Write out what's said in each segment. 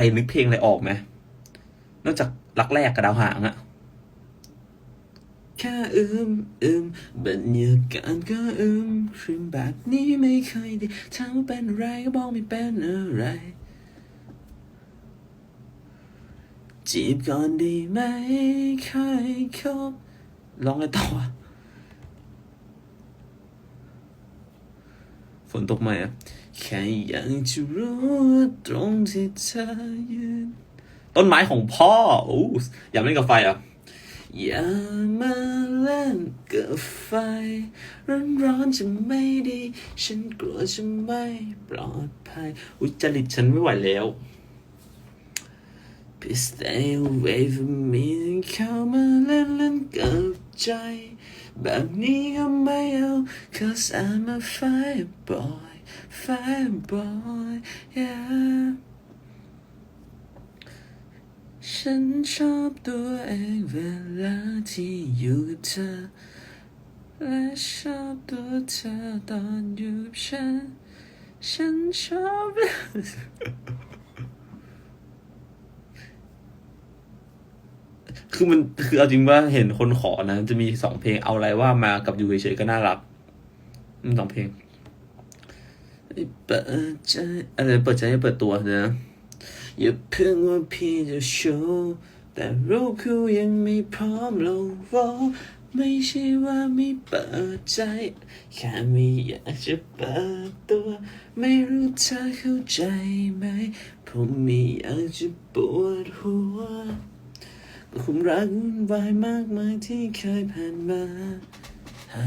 รนึกเพลงอะไรออกไหมนอกจากรักแรกกับดาวหางอะแค่อืมอืมบรรยากาศก็อืมครึมแบบนี้ไม่เคยดีถามว่าเป็นอะไรก็บอกไม่เป็นอะไร จีบก่อนดีไหมค่อยคบร้องอะไรต่อวะ ฝนตกไหมอะแค่อยากจะรู้ว่าตรงที่เธอยืนต้นไม้ของพ่อโอ้อยากเล่นกับไฟอะอย่ามาเล่นกับไฟ ร้อนร้อนจะไม่ดี ฉันกลัวจะไม่ปลอดภัย อุจริตฉันไม่ไหวแล้ว Please stay away from me เข้ามาเล่นเล่นกับใจ แบบนี้ก็ไม่เอา cause I'm a fire boy fire boy yeah ฉันชอบตัวเองเวลาที่อยู่กับเธอ และชอบตัวเธอตอนอยู่กับฉัน ฉันชอบ คือมันคือเอาจริงว่าเห็นคนขอนะ จะมีสองเพลงเอาอะไรว่ามากับอยู่เฉยๆก็น่ารักมันสองเพลงเปิดใจอะไรเปิดใจให้เปิดตัวนะอย่าเพิ่งว่าพี่จะโชว์แต่รูปคู่ยังไม่พร้อมลงวอไม่ใช่ว่าไม่เปิดใจ แค่ไม่อยากจะเปิดตัว ไม่รู้เธอเข้าใจไหม ผมไม่อยากจะปวดหัว ความรักวุ่นวายมากมายที่เคยผ่านมาหา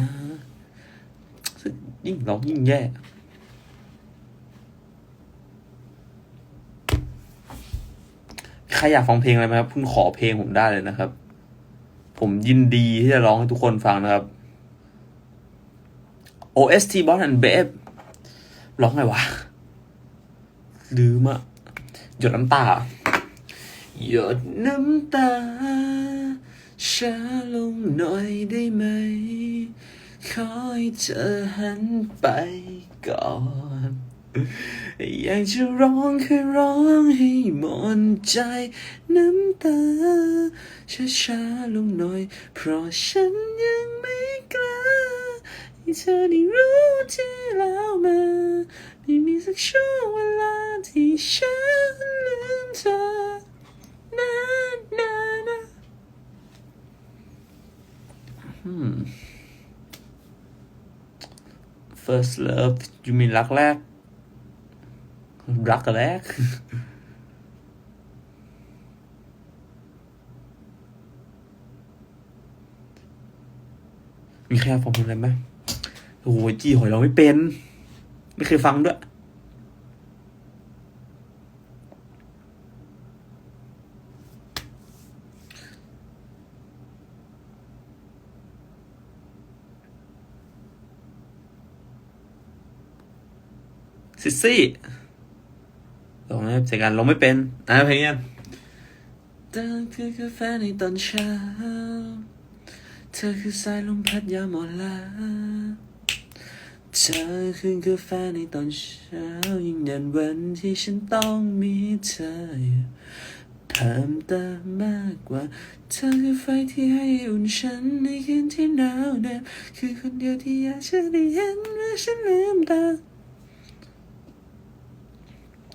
ยิ่งร้องยิ่งแย่ใครอยากฟังเพลงอะไรไหมครับคุณขอเพลงผมได้เลยนะครับ ผมยินดีที่จะร้องให้ทุกคนฟังนะครับ OST Boss and Babe ร้องไงวะลืมอะหยดน้ำตา หยดน้ำตาช้าลงหน่อยได้ไหม ขอให้เธอหันไปก่อน อยากจะร้องคือร้องให้หมดใจน้ำตา ช้าช้าลงหน่อย เพราะฉันยังไม่กล้าให้เธอได้รู้ที่แล้วมาไม่มีสักช่วงเวลาที่ฉันลืมเธอ นะนะนะ Hmm. First love ยูมีรักแรก รักแรก มีใครฟังเพลงอะไรไหมโอ้ยจีหอยเราไม่เป็น ไม่เคยฟังด้วย ซิซี่ลองให้เสียกันลองไม่เป็นอะเพลงนี้เธอคือกาแฟในตอนเช้า เธอคือสายลมพัดยามอ่อนล้าเธอคือกาแฟในตอนเช้ายิ่งยันวันที่ฉันต้องมีเธออยู่เพิ่มเติมมากกว่า เธอคือไฟที่ให้อุ่นฉันในคืนที่หนาวเหน็บคือคนเดียวที่อยากจะได้เห็นว่าฉันลืมตา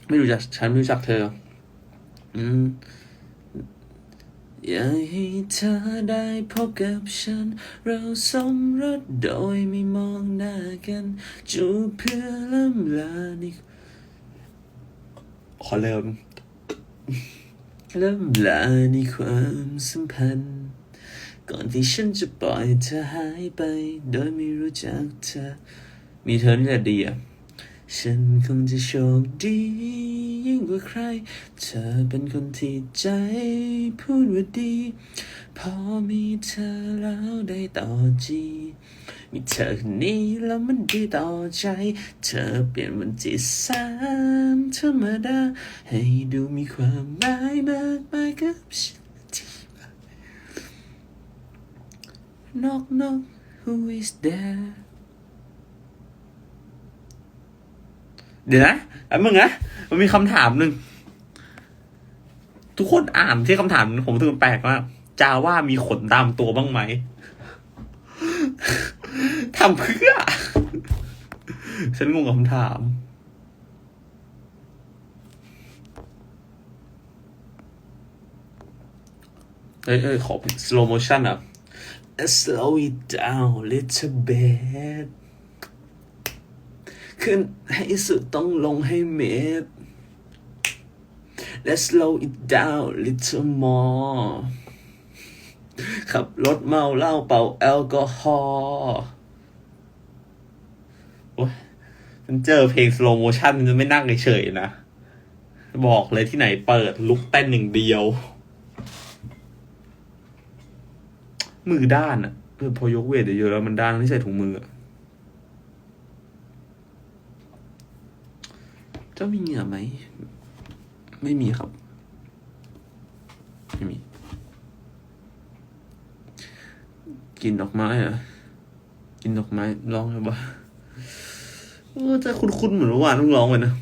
ไม่รู้จักฉันไม่รู้จักเธอ อืมอยากให้เธอได้พบกับฉัน เราสมรสโดยไม่มองหน้ากัน จูบเพื่อลำลาในขอเริ่มลำลาในความสัมพันธ์ ก่อนที่ฉันจะปล่อยเธอหายไป โดยไม่รู้จักเธอ มีเธอนี่แหละดีอะ ฉันคงจะโชคดียิ่งกว่าใคร เธอเป็นคนที่ใจพูดว่าดี พอมีเธอแล้วได้ต่อจีมีเธอคนนี้แล้วมันดีต่อใจ เธอเปลี่ยนวันที่แสนธรรมดา ให้ดูมีความหมายมากมายกับฉันที่ Knock knock who is there เดี๋ยวนะแป๊บมึงนะมันมีคำถามหนึ่งทุกคนอ่านที่คำถามผมรู้สึกแปลกมากจาว่ามีขนตามตัวบ้างไหมทำเพื่อ ฉันงงกับคำถาม เอ้ยเอ้ยขอ slow motion อะ slow it down little bit ขึ้นให้สุดต้องลงให้เมตร Let's slow it down little more ขับรถเมาเหล้าเป่าแอลกอฮอล์โอ้ยฉันเจอเพลง slow motion มันจะไม่นั่งเฉยๆนะ บอกเลยที่ไหนเปิดลุกเต้นหนึ่งเดียว มือด้านอะเออพอยกเวทเยอะแล้วมันด้านที่ใส่ถุงมืออะ จ้ามีเหงื่อไหม ไม่มีครับ ไม่มี กินดอกไม้เหรอะกินดอกไม้ร้องไงบ้าเออจะคุ้นๆเหมือนเมื่อวานต้องร้องไปนะ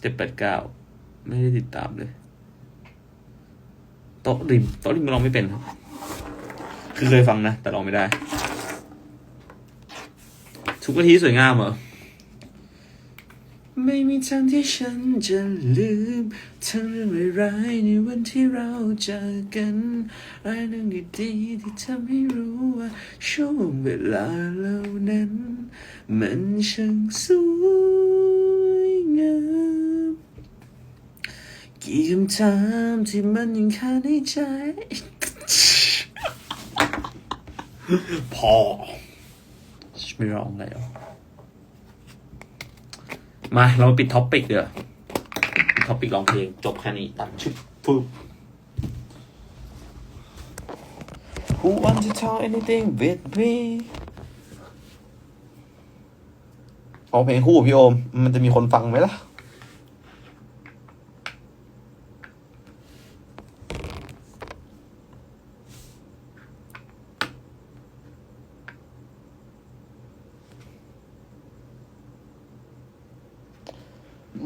เจ็ดแปดเก้าไม่ได้ติดตามเลยโต๊ะริมโต๊ะริมร้องไม่เป็นครับ คือเคยฟังนะ แต่ร้องไม่ได้ ทุกนาทีสวยงามเหรอ ไม่มีทางที่ฉันจะลืมทั้งเรื่องร้ายๆในวันที่เราเจอกันรายเรื่องดีๆที่ทำให้รู้ว่าช่วงเวลาเหล่านั้น มันช่างสวยงาม กี่คำถามที่มันยังคาในใจ พอ ไม่ร้องแล้วมา เรามาปิดท็อปปิกเดี๋ยวท็อปปิกร้องเพลง จบแค่นี้ตัดชุดฟึบ Who want to talk anything with me ร้องเพลงคู่กับพี่โอม มันจะมีคนฟังไหมล่ะ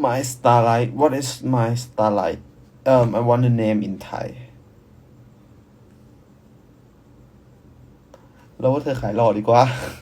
My starlight what is my starlight um I want a name in Thai แล้วว่าเธอขายหล่อดีกว่า